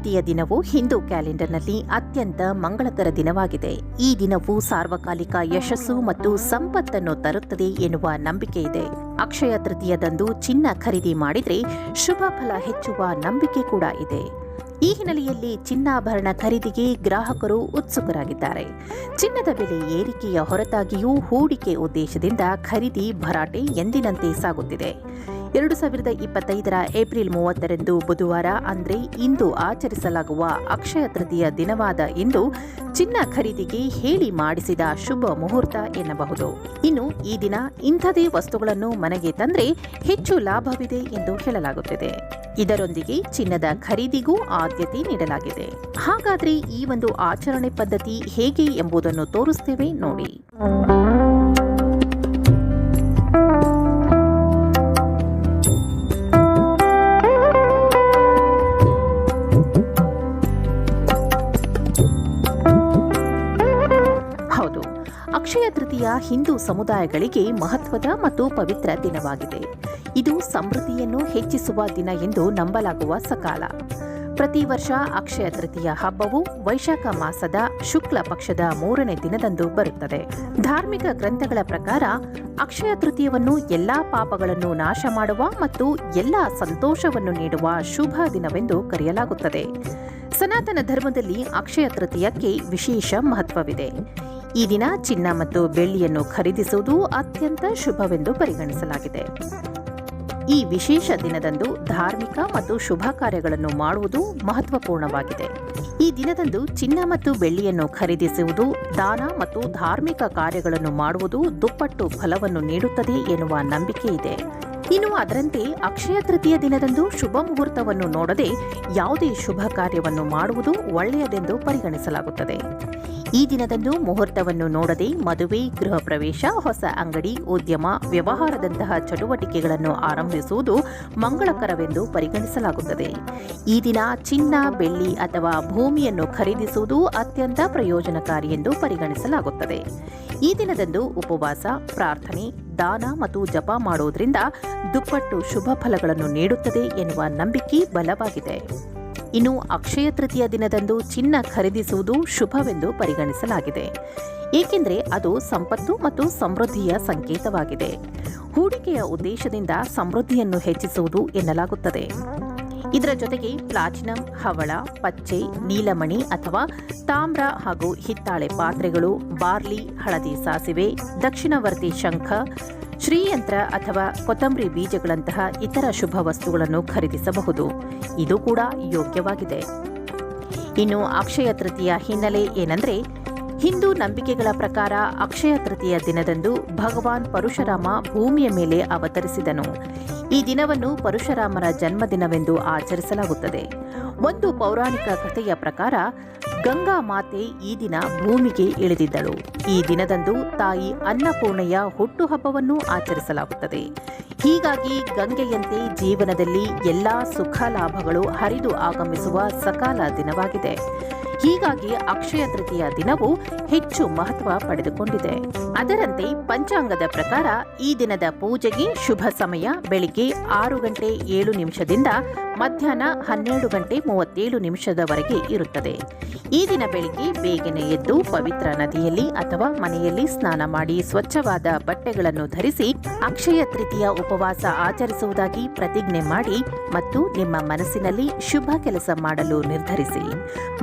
ತೃತೀಯ ದಿನವು ಹಿಂದೂ ಕ್ಯಾಲೆಂಡರ್ನಲ್ಲಿ ಅತ್ಯಂತ ಮಂಗಳಕರ ದಿನವಾಗಿದೆ. ಈ ದಿನವು ಸಾರ್ವಕಾಲಿಕ ಯಶಸ್ಸು ಮತ್ತು ಸಂಪತ್ತನ್ನು ತರುತ್ತದೆ ಎನ್ನುವ ನಂಬಿಕೆ ಇದೆ. ಅಕ್ಷಯ ತೃತೀಯದಂದು ಚಿನ್ನ ಖರೀದಿ ಮಾಡಿದರೆ ಶುಭ ಫಲ ಹೆಚ್ಚುವ ನಂಬಿಕೆ ಕೂಡ ಇದೆ. ಈ ಹಿನ್ನೆಲೆಯಲ್ಲಿ ಚಿನ್ನಾಭರಣ ಖರೀದಿಗೆ ಗ್ರಾಹಕರು ಉತ್ಸುಕರಾಗಿದ್ದಾರೆ. ಚಿನ್ನದ ಬೆಲೆ ಏರಿಕೆಯ ಹೊರತಾಗಿಯೂ ಹೂಡಿಕೆ ಉದ್ದೇಶದಿಂದ ಖರೀದಿ ಭರಾಟೆ ಎಂದಿನಂತೆ ಸಾಗುತ್ತಿದೆ. ಎರಡು ಸಾವಿರದ ಇಪ್ಪತ್ತೈದರ ಏಪ್ರಿಲ್ ಮೂವತ್ತರಂದು ಬುಧವಾರ ಅಂದರೆ ಇಂದು ಆಚರಿಸಲಾಗುವ ಅಕ್ಷಯ ತೃತೀಯ ದಿನವಾದ ಇಂದು ಚಿನ್ನ ಖರೀದಿಗೆ ಹೇಳಿ ಮಾಡಿಸಿದ ಶುಭ ಮುಹೂರ್ತ ಎನ್ನಬಹುದು. ಇನ್ನು ಈ ದಿನ ಇಂಥದೇ ವಸ್ತುಗಳನ್ನು ಮನೆಗೆ ತಂದ್ರೆ ಹೆಚ್ಚು ಲಾಭವಿದೆ ಎಂದು ಹೇಳಲಾಗುತ್ತಿದೆ. ಇದರೊಂದಿಗೆ ಚಿನ್ನದ ಖರೀದಿಗೂ ಆದ್ಯತೆ ನೀಡಲಾಗಿದೆ. ಹಾಗಾದ್ರೆ ಈ ಒಂದು ಆಚರಣೆ ಪದ್ಧತಿ ಹೇಗೆ ಎಂಬುದನ್ನು ತೋರಿಸ್ತೇವೆ ನೋಡಿ. ಅಕ್ಷಯ ತೃತೀಯ ಹಿಂದೂ ಸಮುದಾಯಗಳಿಗೆ ಮಹತ್ವದ ಮತ್ತು ಪವಿತ್ರ ದಿನವಾಗಿದೆ. ಇದು ಸಮೃದ್ಧಿಯನ್ನು ಹೆಚ್ಚಿಸುವ ದಿನ ಎಂದು ನಂಬಲಾಗುವ ಸಕಾಲ. ಪ್ರತಿ ವರ್ಷ ಅಕ್ಷಯ ತೃತೀಯ ಹಬ್ಬವು ವೈಶಾಖ ಮಾಸದ ಶುಕ್ಲ ಪಕ್ಷದ ಮೂರನೇ ದಿನದಂದು ಬರುತ್ತದೆ. ಧಾರ್ಮಿಕ ಗ್ರಂಥಗಳ ಪ್ರಕಾರ ಅಕ್ಷಯ ತೃತೀಯವನ್ನು ಎಲ್ಲಾ ಪಾಪಗಳನ್ನು ನಾಶ ಮಾಡುವ ಮತ್ತು ಎಲ್ಲಾ ಸಂತೋಷವನ್ನು ನೀಡುವ ಶುಭ ದಿನವೆಂದು ಕರೆಯಲಾಗುತ್ತದೆ. ಸನಾತನ ಧರ್ಮದಲ್ಲಿ ಅಕ್ಷಯ ತೃತೀಯಕ್ಕೆ ವಿಶೇಷ ಮಹತ್ವವಿದೆ. ಈ ದಿನ ಚಿನ್ನ ಮತ್ತು ಬೆಳ್ಳಿಯನ್ನು ಖರೀದಿಸುವುದು ಅತ್ಯಂತ ಶುಭವೆಂದು ಪರಿಗಣಿಸಲಾಗಿದೆ. ಈ ವಿಶೇಷ ದಿನದಂದು ಧಾರ್ಮಿಕ ಮತ್ತು ಶುಭ ಕಾರ್ಯಗಳನ್ನು ಮಾಡುವುದು ಮಹತ್ವಪೂರ್ಣವಾಗಿದೆ. ಈ ದಿನದಂದು ಚಿನ್ನ ಮತ್ತು ಬೆಳ್ಳಿಯನ್ನು ಖರೀದಿಸುವುದು, ದಾನ ಮತ್ತು ಧಾರ್ಮಿಕ ಕಾರ್ಯಗಳನ್ನು ಮಾಡುವುದು ದುಪ್ಪಟ್ಟು ಫಲವನ್ನು ನೀಡುತ್ತದೆ ಎನ್ನುವ ನಂಬಿಕೆ ಇದೆ. ಇನ್ನು ಅದರಂತೆ ಅಕ್ಷಯ ತೃತೀಯ ದಿನದಂದು ಶುಭ ಮುಹೂರ್ತವನ್ನು ನೋಡದೆ ಯಾವುದೇ ಶುಭ ಕಾರ್ಯವನ್ನು ಮಾಡುವುದು ಒಳ್ಳೆಯದೆಂದು ಪರಿಗಣಿಸಲಾಗುತ್ತದೆ. ಈ ದಿನದಂದು ಮುಹೂರ್ತವನ್ನು ನೋಡದೆ ಮದುವೆ, ಗೃಹ ಪ್ರವೇಶ, ಹೊಸ ಅಂಗಡಿ, ಉದ್ಯಮ, ವ್ಯವಹಾರದಂತಹ ಚಟುವಟಿಕೆಗಳನ್ನು ಆರಂಭಿಸುವುದು ಮಂಗಳಕರವೆಂದು ಪರಿಗಣಿಸಲಾಗುತ್ತದೆ. ಈ ದಿನ ಚಿನ್ನ, ಬೆಳ್ಳಿ ಅಥವಾ ಭೂಮಿಯನ್ನು ಖರೀದಿಸುವುದು ಅತ್ಯಂತ ಪ್ರಯೋಜನಕಾರಿ ಎಂದು ಪರಿಗಣಿಸಲಾಗುತ್ತದೆ. ಈ ದಿನದಂದು ಉಪವಾಸ, ಪ್ರಾರ್ಥನೆ, ದಾನ ಮತ್ತು ಜಪ ಮಾಡುವುದರಿಂದ ದುಪ್ಪಟ್ಟು ಶುಭ ಫಲಗಳನ್ನು ನೀಡುತ್ತದೆ ಎನ್ನುವ ನಂಬಿಕೆ ಬಲವಾಗಿದೆ. ಇನ್ನು ಅಕ್ಷಯ ತೃತೀಯ ದಿನದಂದು ಚಿನ್ನ ಖರೀದಿಸುವುದು ಶುಭವೆಂದು ಪರಿಗಣಿಸಲಾಗಿದೆ. ಏಕೆಂದರೆ ಅದು ಸಂಪತ್ತು ಮತ್ತು ಸಮೃದ್ಧಿಯ ಸಂಕೇತವಾಗಿದೆ. ಹೂಡಿಕೆಯ ಉದ್ದೇಶದಿಂದ ಸಮೃದ್ಧಿಯನ್ನು ಹೆಚ್ಚಿಸುವುದು ಎನ್ನಲಾಗುತ್ತದೆ. ಇದರ ಜೊತೆಗೆ ಪ್ಲಾಟಿನಂ, ಹವಳ, ಪಚ್ಚೆ, ನೀಲಮಣಿ ಅಥವಾ ತಾಮ್ರ ಹಾಗೂ ಹಿತ್ತಾಳೆ ಪಾತ್ರೆಗಳು, ಬಾರ್ಲಿ, ಹಳದಿ ಸಾಸಿವೆ, ದಕ್ಷಿಣವರ್ತಿ ಶಂಖ ಶ್ರೀಯಂತ್ರ ಅಥವಾ ಕೊತ್ತಂಬರಿ ಬೀಜಗಳಂತಹ ಇತರ ಶುಭ ವಸ್ತುಗಳನ್ನು ಖರೀದಿಸಬಹುದು. ಇದು ಕೂಡ ಯೋಗ್ಯವಾಗಿದೆ. ಇನ್ನು ಅಕ್ಷಯ ತೃತೀಯ ಹಿನ್ನೆಲೆ ಏನಂದ್ರೆ, ಹಿಂದೂ ನಂಬಿಕೆಗಳ ಪ್ರಕಾರ ಅಕ್ಷಯ ತೃತೀಯ ದಿನದಂದು ಭಗವಾನ್ ಪರಶುರಾಮ ಭೂಮಿಯ ಮೇಲೆ ಅವತರಿಸಿದನು. ಈ ದಿನವನ್ನು ಪರಶುರಾಮರ ಜನ್ಮದಿನವೆಂದು ಆಚರಿಸಲಾಗುತ್ತದೆ. ಒಂದು ಪೌರಾಣಿಕ ಕಥೆಯ ಪ್ರಕಾರ, ಗಂಗಾ ಮಾತೆ ಈ ದಿನ ಭೂಮಿಗೆ ಇಳಿದಿದ್ದಳು. ಈ ದಿನದಂದು ತಾಯಿ ಅನ್ನಪೂರ್ಣೆಯ ಹುಟ್ಟುಹಬ್ಬವನ್ನು ಆಚರಿಸಲಾಗುತ್ತದೆ. ಹೀಗಾಗಿ ಗಂಗೆಯಂತೆ ಜೀವನದಲ್ಲಿ ಎಲ್ಲಾ ಸುಖ ಲಾಭಗಳು ಹರಿದು ಆಗಮಿಸುವ ಸಕಾಲ ದಿನವಾಗಿದೆ. ಹೀಗಾಗಿ ಅಕ್ಷಯ ತೃತೀಯ ದಿನವು ಹೆಚ್ಚು ಮಹತ್ವ ಪಡೆದುಕೊಂಡಿದೆ. ಅದರಂತೆ ಪಂಚಾಂಗದ ಪ್ರಕಾರ ಈ ದಿನದ ಪೂಜೆಗೆ ಶುಭ ಸಮಯ ಬೆಳಿಗ್ಗೆ ಆರು ಗಂಟೆ ಏಳು ನಿಮಿಷದಿಂದ ಮಧ್ಯಾಹ್ನ ಹನ್ನೆರಡು ಗಂಟೆ ಮೂವತ್ತೇಳು ನಿಮಿಷದವರೆಗೆ ಇರುತ್ತದೆ. ಈ ದಿನ ಬೆಳಿಗ್ಗೆ ಬೇಗನೆ ಎದ್ದು ಪವಿತ್ರ ನದಿಯಲ್ಲಿ ಅಥವಾ ಮನೆಯಲ್ಲಿ ಸ್ನಾನ ಮಾಡಿ ಸ್ವಚ್ಛವಾದ ಬಟ್ಟೆಗಳನ್ನು ಧರಿಸಿ ಅಕ್ಷಯ ತೃತೀಯ ಉಪವಾಸ ಆಚರಿಸುವುದಾಗಿ ಪ್ರತಿಜ್ಞೆ ಮಾಡಿ ಮತ್ತು ನಿಮ್ಮ ಮನಸ್ಸಿನಲ್ಲಿ ಶುಭ ಕೆಲಸ ಮಾಡಲು ನಿರ್ಧರಿಸಿ.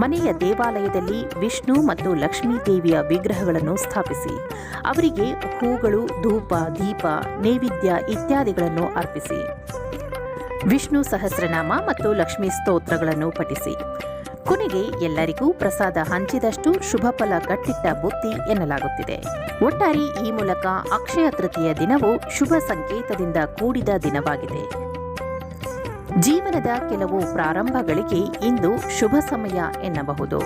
ಮನೆಯ ದೇವಾಲಯದಲ್ಲಿ ವಿಷ್ಣು ಮತ್ತು ಲಕ್ಷ್ಮೀ ದೇವಿಯ ವಿಗ್ರಹಗಳನ್ನು ಸ್ಥಾಪಿಸಿ, ಅವರಿಗೆ ಹೂಗಳು, ಧೂಪ, ದೀಪ, ನೈವೇದ್ಯ ಇತ್ಯಾದಿಗಳನ್ನು ಅರ್ಪಿಸಿ. ವಿಷ್ಣು ಸಹಸ್ರನಾಮ ಮತ್ತು ಲಕ್ಷ್ಮೀ ಸ್ತೋತ್ರಗಳನ್ನು ಪಠಿಸಿ. ಕೊನೆಗೆ ಎಲ್ಲರಿಗೂ ಪ್ರಸಾದ ಹಂಚಿದಷ್ಟು ಶುಭ ಫಲ ಕಟ್ಟಿಟ್ಟ ಬುತ್ತಿ ಎನ್ನಲಾಗುತ್ತಿದೆ. ಒಟ್ಟಾರೆ ಈ ಮೂಲಕ ಅಕ್ಷಯ ತೃತೀಯ ದಿನವು ಶುಭ ಸಂಕೇತದಿಂದ ಕೂಡಿದ ದಿನವಾಗಿದೆ. ಜೀವನದ ಕೆಲವು ಪ್ರಾರಂಭಗಳಿಗೆ ಇಂದು ಶುಭ ಸಮಯ ಎನ್ನಬಹುದು.